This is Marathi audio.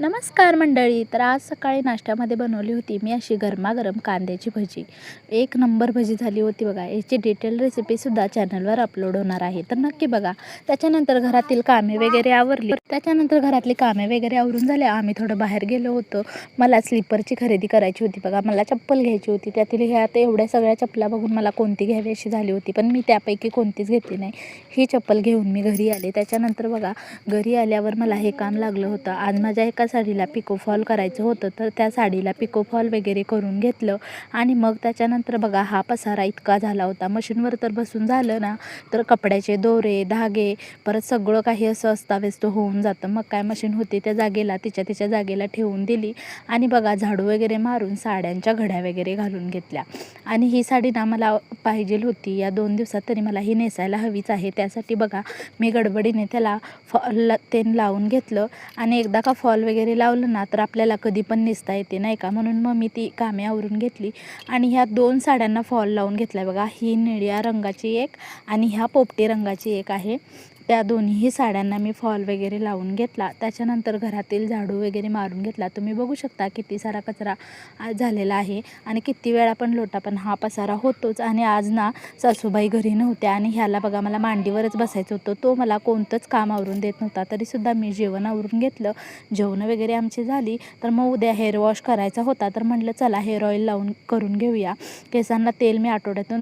नमस्कार मंडळी. तर आज सकाळी नाश्त्यामध्ये बनवली होती मी अशी गरमागरम कांद्याची भजी. एक नंबर भजी झाली होती बघा. याची डिटेल रेसिपीसुद्धा चॅनलवर अपलोड होणार आहे. तर नक्की बघा. त्याच्यानंतर घरातील कामे वगैरे आवरली. त्याच्यानंतर घरातली कामे वगैरे आवरून झाले. आम्ही थोडं बाहेर गेलो होतो. मला स्लीपरची खरेदी करायची होती बघा. मला चप्पल घ्यायची होती. त्यातील ह्या आता एवढ्या सगळ्या चप्पला बघून मला कोणती घ्यावी अशी झाली होती. पण मी त्यापैकी कोणतीच घेतली नाही. ही चप्पल घेऊन मी घरी आले. त्याच्यानंतर बघा घरी आल्यावर मला हे काम लागलं होतं. आज माझ्या एका साडीला पिको फॉल करायचं होतं तर त्या साडीला पिको फॉल वगैरे करून घेतलं. आणि मग त्याच्यानंतर बघा हा पसारा इतका झाला होता. मशीनवर तर बसून झालं ना तर कपड्याचे दोरे धागे परत सगळं काही असं अस्ताव्यस्त होऊन जातं. मग काय मशीन होती त्या जागेला तिच्या तिच्या जागेला ठेवून दिली. आणि बघा झाडू वगैरे मारून साड्यांच्या घड्या वगैरे घालून घेतल्या. आणि ही साडी ना मला पाहिजे होती. या दोन दिवसात तरी मला ही नेसायला हवीच आहे. त्यासाठी बघा मी गडबडीने त्याला फॉल ते लावून घेतलं. आणि एकदा का फॉल वगैरे लावलं ना तर आपल्याला कधी पण नेसता येते नाही का? म्हणून मग मी ती कामे आवरून घेतली. आणि ह्या दोन साड्यांना फॉल लावून घेतला बघा. ही निळ्या रंगाची एक आणि ह्या पोपटी रंगाची एक आहे. त्या दोन्ही साड्यांना मी फॉल वगैरे लावून घेतला. त्याच्यानंतर घरातील झाडू वगैरे मारून घेतला. तुम्ही बघू शकता किती सारा कचरा झालेला आहे आणि किती वेळा पण लोटा पण हा पसारा होतोच. आणि आज ना सासूबाई घरी नव्हत्या आणि ह्याला बघा मला मांडीवरच बसायचं होतं. तो मला कोणतंच काम आवरून देत नव्हता. तरीसुद्धा मी जेवण आवरून घेतलं. जेवण वगैरे आमची झाली तर मग उद्या हेअर वॉश करायचा होता तर म्हटलं चला हेअर ऑइल लावून करून घेऊया. केसांना तेल मी आठवड्यातून